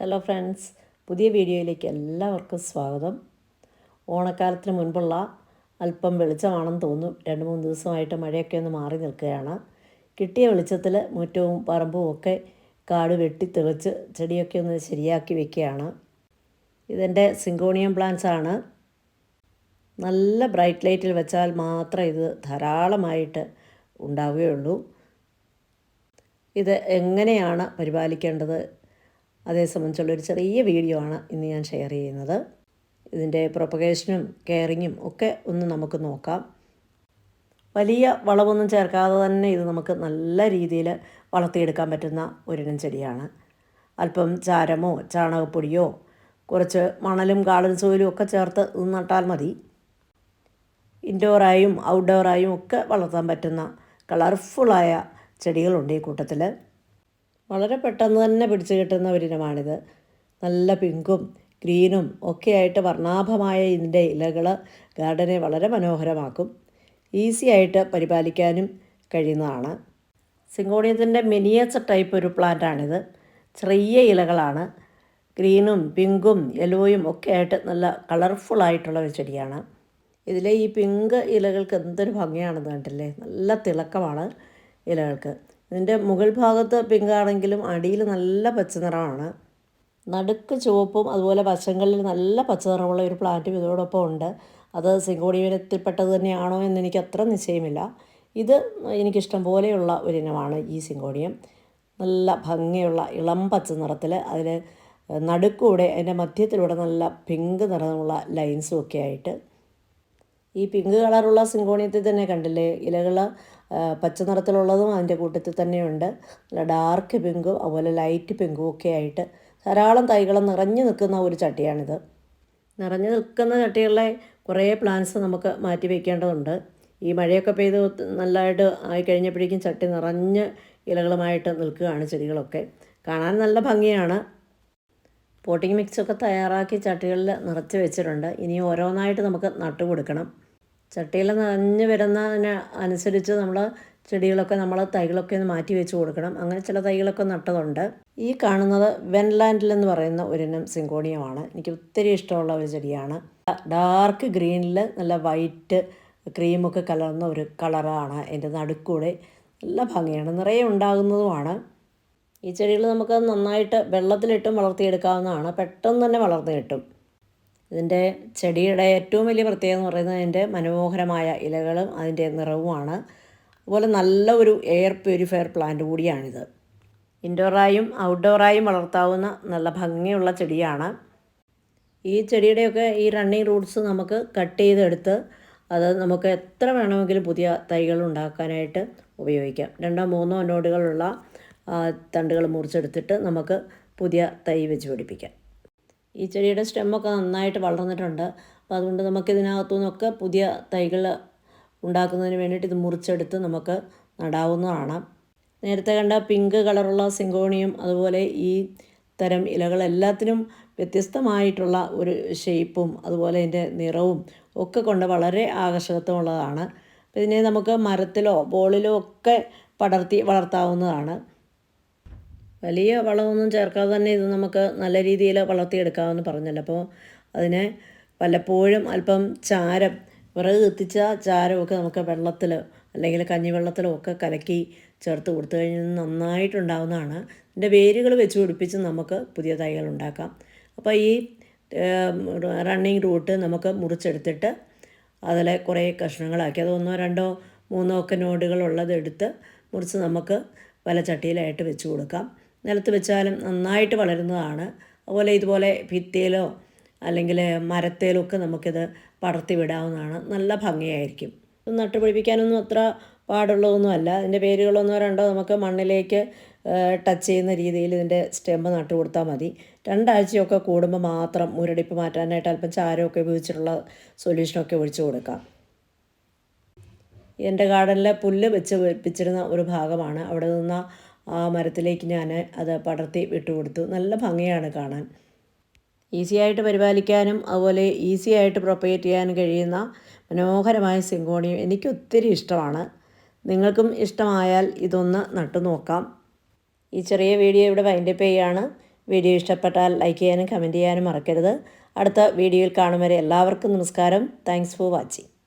Hello friends പുതിയ വീഡിയോയിലേക്ക് എല്ലാവർക്കും സ്വാഗതം. ഓണക്കാലത്തിന് മുൻപുള്ള അല്പം വെളിച്ചമാണെന്ന് തോന്നും രണ്ട് മൂന്ന് ദിവസമായിട്ട് മഴയൊക്കെ ഒന്ന് മാറി നിൽക്കുകയാണ്. കിട്ടിയ വെളിച്ചത്തിൽ മുറ്റവും പറമ്പും ഒക്കെ കാട് വെട്ടി തെളിച്ച് ചെടിയൊക്കെ ഒന്ന് ശരിയാക്കി വെക്കുകയാണ്. ഇതെന്റെ സിങ്കോണിയം പ്ലാന്റ്സ് ആണ്. നല്ല ബ്രൈറ്റ് ലൈറ്റിൽ വെച്ചാൽ മാത്രം ഇത് ധാരാളമായിട്ട് ഉണ്ടാവുകയുള്ളൂ. ഇത് എങ്ങനെയാണ് പരിപാലിക്കേണ്ടത് അതേ സംബന്ധിച്ചുള്ള ഒരു ചെറിയ വീഡിയോ ആണ് ഇന്ന് ഞാൻ ഷെയർ ചെയ്യുന്നത്. ഇതിന്റെ പ്രൊപ്പഗേഷനും കെയറിങ്ങും ഒക്കെ ഒന്ന് നമുക്ക് നോക്കാം. വലിയ വളവൊന്നും ചേർക്കാതെ തന്നെ ഇത് നമുക്ക് നല്ല രീതിയിൽ വളർത്തിയെടുക്കാൻ പറ്റുന്ന ഒരിനം ചെടിയാണ് അല്പം ചാരമോ ചാണകപ്പൊടിയോ കുറച്ച് മണലും കാളൻ സോയിലും ഒക്കെ ചേർത്ത് നട്ടാൽ മതി. ഇൻഡോറായും ഔട്ട്ഡോറായും ഒക്കെ വളർത്താൻ പറ്റുന്ന കളർഫുള്ളായ ചെടികളുണ്ട് ഈ കൂട്ടത്തിൽ വളരെ പെട്ടെന്ന് തന്നെ പിടിച്ചു കിട്ടുന്ന ഒരിനമാണിത്. നല്ല പിങ്കും ഗ്രീനും ഒക്കെയായിട്ട് വർണാഭമായ ഇതിന്റെ ഇലകൾ ഗാർഡനെ വളരെ മനോഹരമാക്കും. ഈസി ആയിട്ട് പരിപാലിക്കാനും കഴിയുന്നതാണ്. സിങ്കോണിയത്തിന്റെ മിനിയേച്ചർ ടൈപ്പ് ഒരു പ്ലാന്റാണിത്. ചെറിയ ഇലകളാണ്. ഗ്രീനും പിങ്കും യെല്ലോയും ഒക്കെ ആയിട്ട് നല്ല കളർഫുള്ളായിട്ടുള്ള ഒരു ചെടിയാണ്. ഇതിലെ ഈ പിങ്ക് ഇലകൾക്ക് എന്തൊരു ഭംഗിയാണെന്ന് കണ്ടില്ലേ? നല്ല തിളക്കമാണ് ഇലകൾക്ക്. ഇതിന്റെ മുകൾ ഭാഗത്ത് പിങ്കാണെങ്കിലും അടിയിൽ നല്ല പച്ച നിറമാണ്. നടുക്ക് ചുവപ്പും അതുപോലെ വശങ്ങളിൽ നല്ല പച്ച നിറമുള്ള ഒരു പ്ലാന്റും ഇതോടൊപ്പം ഉണ്ട്. അത് സിങ്കോണിയത്തിൽപ്പെട്ടത് തന്നെയാണോ എന്ന് എനിക്ക് അത്ര നിശ്ചയമില്ല. ഇത് എനിക്കിഷ്ടം പോലെയുള്ള ഒരു ഇനമാണ് ഈ സിങ്കോണിയം നല്ല ഭംഗിയുള്ള ഇളം പച്ച നിറത്തിൽ അതിൽ നടുക്കൂടെ അതിന്റെ മധ്യത്തിലൂടെ നല്ല പിങ്ക് നിറമുള്ള ലൈൻസും ഒക്കെ ആയിട്ട്. ഈ പിങ്ക് കളറുള്ള സിങ്കോണിയത്തിൽ തന്നെ കണ്ടില്ലേ? ഇലകൾ പച്ച നിറത്തിലുള്ളതും അതിന്റെ കൂട്ടത്തിൽ തന്നെയുണ്ട്. നല്ല ഡാർക്ക് പിങ്കും അതുപോലെ ലൈറ്റ് പിങ്കും ഒക്കെ ആയിട്ട് ധാരാളം തൈകൾ നിറഞ്ഞു നിൽക്കുന്ന ഒരു ചട്ടിയാണിത്. നിറഞ്ഞു നിൽക്കുന്ന ചട്ടികളിലെ കുറേ പ്ലാന്റ്സ് നമുക്ക് മാറ്റി വയ്ക്കേണ്ടതുണ്ട് ഈ മഴയൊക്കെ പെയ്ത് നല്ലതായിട്ട് ആയി കഴിഞ്ഞപ്പോഴേക്കും ചട്ടി നിറഞ്ഞ് ഇലകളുമായിട്ട് നിൽക്കുകയാണ് ചെടികളൊക്കെ. കാണാൻ നല്ല ഭംഗിയാണ്. പോട്ടിംഗ് മിക്സൊക്കെ തയ്യാറാക്കി ചട്ടികളിൽ നിറച്ച് വെച്ചിട്ടുണ്ട്. ഇനി ഓരോന്നായിട്ട് നമുക്ക് നട്ടു കൊടുക്കണം ചട്ടിയിൽ നനഞ്ഞു വരുന്നതിന് അനുസരിച്ച് നമ്മൾ ചെടികളൊക്കെ നമ്മൾ തൈകളൊക്കെ ഒന്ന് മാറ്റി വെച്ച് കൊടുക്കണം. അങ്ങനെ ചില തൈകളൊക്കെ നട്ടതുണ്ട്. ഈ കാണുന്നത് വെൻലാൻഡിൽ എന്ന് പറയുന്ന ഒരിനം സിങ്കോണിയമാണ്. എനിക്ക് ഒത്തിരി ഇഷ്ടമുള്ള ഒരു ചെടിയാണ്. ഡാർക്ക് ഗ്രീനിൽ നല്ല വൈറ്റ് ക്രീമൊക്കെ കലർന്ന ഒരു കളറാണ്. എന്റെ നടുക്കൂടെ നല്ല ഭംഗിയാണ്. നിറയെ ഉണ്ടാകുന്നതുമാണ്. ഈ ചെടികൾ നമുക്ക് നന്നായിട്ട് വെള്ളത്തിലിട്ടും വളർത്തിയെടുക്കാവുന്നതാണ്. പെട്ടെന്ന് തന്നെ വളർന്നു കിട്ടും. ഇതിന്റെ ചെടിയുടെ ഏറ്റവും വലിയ പ്രത്യേകത എന്ന് പറയുന്നത് അതിന്റെ മനോഹരമായ ഇലകളും അതിന്റെ നിറവുമാണ്. അതുപോലെ നല്ല ഒരു എയർ പ്യൂരിഫയർ പ്ലാന്റ് കൂടിയാണിത്. ഇൻഡോറായും ഔട്ട്ഡോറായും വളർത്താവുന്ന നല്ല ഭംഗിയുള്ള ചെടിയാണ്. ഈ ചെടിയുടെയൊക്കെ ഈ റണ്ണിങ് റൂട്ട്സ് നമുക്ക് കട്ട് ചെയ്തെടുത്ത് അത് നമുക്ക് എത്ര വേണമെങ്കിലും പുതിയ തൈകൾ ഉണ്ടാക്കാനായിട്ട് ഉപയോഗിക്കാം. രണ്ടോ മൂന്നോ നോഡുകളുള്ള തണ്ടുകൾ മുറിച്ചെടുത്തിട്ട് നമുക്ക് പുതിയ തൈ വെച്ച് പിടിപ്പിക്കാം. ഈ ചെടിയുടെ സ്റ്റെമ്മൊക്കെ നന്നായിട്ട് വളർന്നിട്ടുണ്ട്. അപ്പോൾ അതുകൊണ്ട് നമുക്ക് ഇതിനകത്തു നിന്നൊക്കെ പുതിയ തൈകൾ ഉണ്ടാക്കുന്നതിന് വേണ്ടിയിട്ട് ഇത് മുറിച്ചെടുത്ത് നമുക്ക് നടാവുന്നതാണ്. നേരത്തെ കണ്ട പിങ്ക് കളറുള്ള സിങ്കോണിയും അതുപോലെ ഈ തരം ഇലകളെല്ലാത്തിനും വ്യത്യസ്തമായിട്ടുള്ള ഒരു ഷേപ്പും അതുപോലെ അതിന്റെ നിറവും ഒക്കെ കൊണ്ട് വളരെ ആകർഷകത്വമുള്ളതാണ്. ഇതിനെ നമുക്ക് മരത്തിലോ ബോളിലോ ഒക്കെ പടർത്തി വളർത്താവുന്നതാണ്. വലിയ വളമൊന്നും ചേർക്കാതെ തന്നെ ഇത് നമുക്ക് നല്ല രീതിയിൽ വളർത്തിയെടുക്കാമെന്ന് പറഞ്ഞല്ലോ അപ്പോൾ അതിനെ വല്ലപ്പോഴും അല്പം ചാരം വിറക് കത്തിച്ച ചാരമൊക്കെ നമുക്ക് വെള്ളത്തിൽ അല്ലെങ്കിൽ കഞ്ഞിവെള്ളത്തിലോ ഒക്കെ കലക്കി ചേർത്ത് കൊടുത്തു കഴിഞ്ഞാൽ നന്നായിട്ടുണ്ടാവുന്നതാണ്. ഇതിന്റെ വേരുകൾ വെച്ച് പിടിപ്പിച്ച് നമുക്ക് പുതിയ തൈകൾ ഉണ്ടാക്കാം. അപ്പോൾ ഈ റണ്ണിങ് റൂട്ട് നമുക്ക് മുറിച്ചെടുത്തിട്ട് അതിലെ കുറേ കഷ്ണങ്ങളാക്കി അത് ഒന്നോ രണ്ടോ മൂന്നോ ഒക്കെ നോഡുകളുള്ളത് എടുത്ത് മുറിച്ച് നമുക്ക് വലച്ചട്ടിയിലായിട്ട് വെച്ച് കൊടുക്കാം. നിലത്ത് വെച്ചാലും നന്നായിട്ട് വളരുന്നതാണ്. അതുപോലെ ഇതുപോലെ ഭിത്തിയിലോ അല്ലെങ്കിൽ മരത്തേലോ ഒക്കെ നമുക്കിത് പടർത്തി വിടാവുന്നതാണ്. നല്ല ഭംഗിയായിരിക്കും. ഇത് നട്ടുപിടിപ്പിക്കാനൊന്നും അത്ര പാടുള്ളതൊന്നുമല്ല ഇതിന്റെ പേരുകളൊന്നോ രണ്ടോ നമുക്ക് മണ്ണിലേക്ക് ടച്ച് ചെയ്യുന്ന രീതിയിൽ ഇതിന്റെ സ്റ്റെമ്പ് നട്ടു കൊടുത്താൽ മതി. രണ്ടാഴ്ചയൊക്കെ കൂടുമ്പോൾ മാത്രം മുരടിപ്പ് മാറ്റാനായിട്ട് അല്പം ചാരമൊക്കെ ഉപയോഗിച്ചിട്ടുള്ള സൊല്യൂഷനൊക്കെ ഒഴിച്ചു കൊടുക്കാം. എന്റെ ഗാർഡനിലെ പുല്ല് വെച്ച് വെപ്പിച്ചിരുന്ന ഒരു ഭാഗമാണ്. അവിടെ നിന്ന് ആ മരത്തിലേക്ക് ഞാൻ അത് പടർത്തി വിട്ടുകൊടുത്തു നല്ല ഭംഗിയാണ് കാണാൻ. ഈസി ആയിട്ട് പരിപാലിക്കാനും അതുപോലെ ഈസി ആയിട്ട് പ്രൊപ്പഗേറ്റ് ചെയ്യാനും കഴിയുന്ന മനോഹരമായ സിങ്കോണിയം എനിക്ക് ഒത്തിരി ഇഷ്ടമാണ്. നിങ്ങൾക്കും ഇഷ്ടമായാൽ ഇതൊന്ന് നട്ടു നോക്കാം. ഈ ചെറിയ വീഡിയോ ഇവിടെ വൈൻഡപ്പ് ചെയ്യുകയാണ് വീഡിയോ ഇഷ്ടപ്പെട്ടാൽ ലൈക്ക് ചെയ്യാനും കമന്റ് ചെയ്യാനും മറക്കരുത്. അടുത്ത വീഡിയോയിൽ കാണും വരെ എല്ലാവർക്കും നമസ്കാരം. Thanks for watching